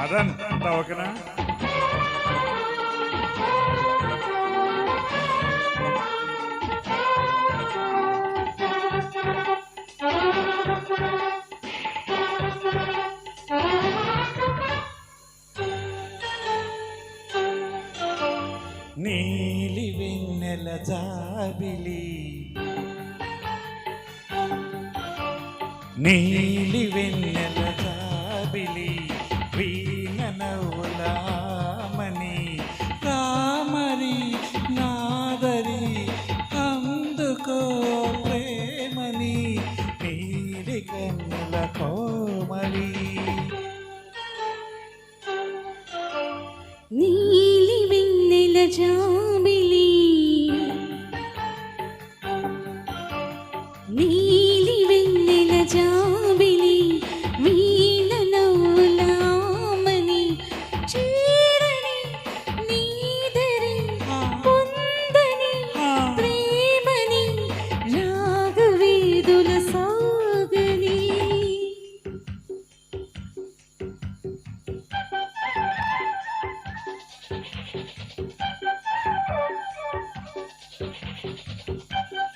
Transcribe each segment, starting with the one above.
మదన్ ఓకేనా? నీలి వెన్నెల జాబిలి. నీలి జాబిలి. నీలి వెన్నెల జాబిలి వీణ నవ్వులామని చీరని నీదరి పొందని ప్రేమని రాగవేదుల సాగని. నా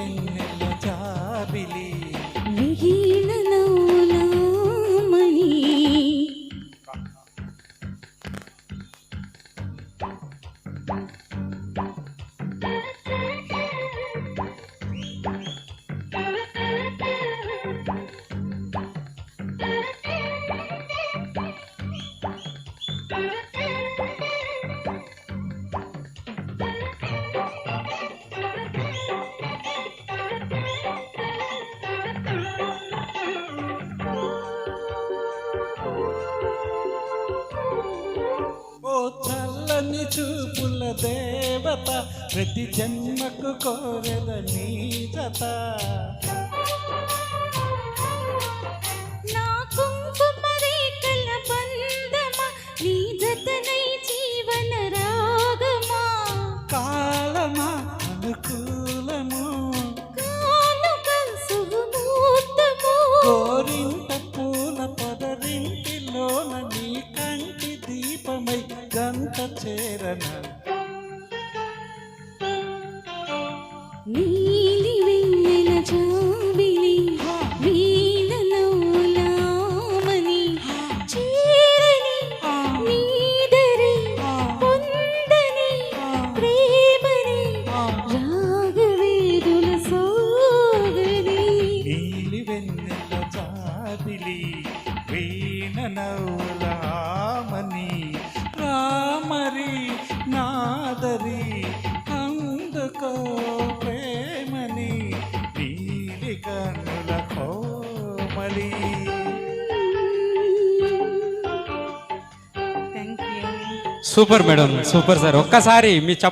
వెన్నెల జాబిలి మిగి దేవత ప్రతి జన్మకు కోరెద నీ జత. గోరింట పూల పదరింటిలోన నీ కంటి దీపమై చేరన? సూపర్ మేడం సూపర్ సార్ ఒక్కసారి మీ చప్ప